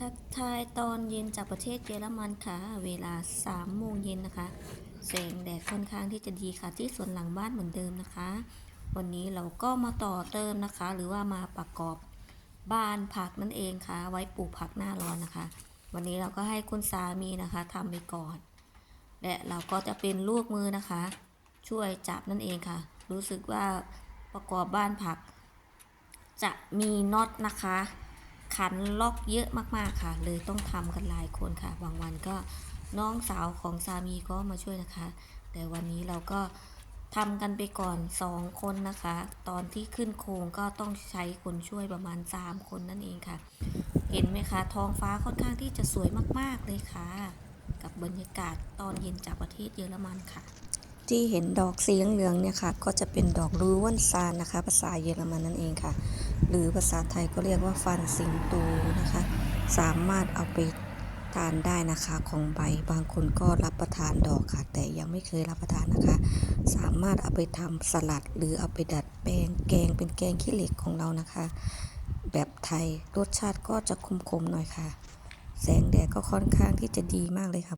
ทักทายตอนเย็นจากประเทศเยอรมันค่ะ เวลา3โมงเย็นนะคะ แสงแดดค่อนข้างที่จะดีค่ะ ที่สวนหลังบ้านเหมือนเดิมนะคะ วันนี้เราก็มาต่อเติมนะคะ หรือว่ามาประกอบบ้านผักนั่นเองค่ะ ไว้ปลูกผักหน้าร้อนนะคะ วันนี้เราก็ให้คุณสามีนะคะทำไปก่อน และเราก็จะเป็นลูกมือนะคะ ช่วยจับนั่นเองค่ะ รู้สึกว่าประกอบบ้านผัก จะมีน็อตนะคะ ขันล็อกเยอะมากๆค่ะ เลยต้องทำกันหลายคนค่ะ บางวันก็น้องสาวของสามีก็มาช่วยนะคะ แต่วันนี้เราก็ทำกันไปก่อนสองคนนะคะ ตอนที่ขึ้นโครงก็ต้องใช้คนช่วยประมาณ 3 คนนั่นเองค่ะ เห็นไหมคะท้องฟ้าค่อนข้างที่จะสวยมากๆเลยค่ะ กับบรรยากาศตอนเย็นจากประเทศเยอรมันค่ะ ที่เห็นดอกสีเหลืองๆเนี่ยค่ะ ก็จะเป็นดอกรูว่านซานนะคะ ภาษาเยอรมันนั่นเองค่ะ หรือภาษาไทยก็เรียกว่าฟันสิงโตนะคะ สามารถเอาไปทานได้นะคะของใบบางคนก็รับประทานดอกค่ะ แต่ยังไม่เคยรับประทานนะคะ สามารถเอาไปทำสลัด หรือเอาไปดัดแปลงแกงเป็นแกงขี้เหล็กของเรานะคะ แบบไทยรสชาติก็จะคมๆหน่อยค่ะ แสงแดดก็ค่อนข้างที่จะดีมากเลยค่ะ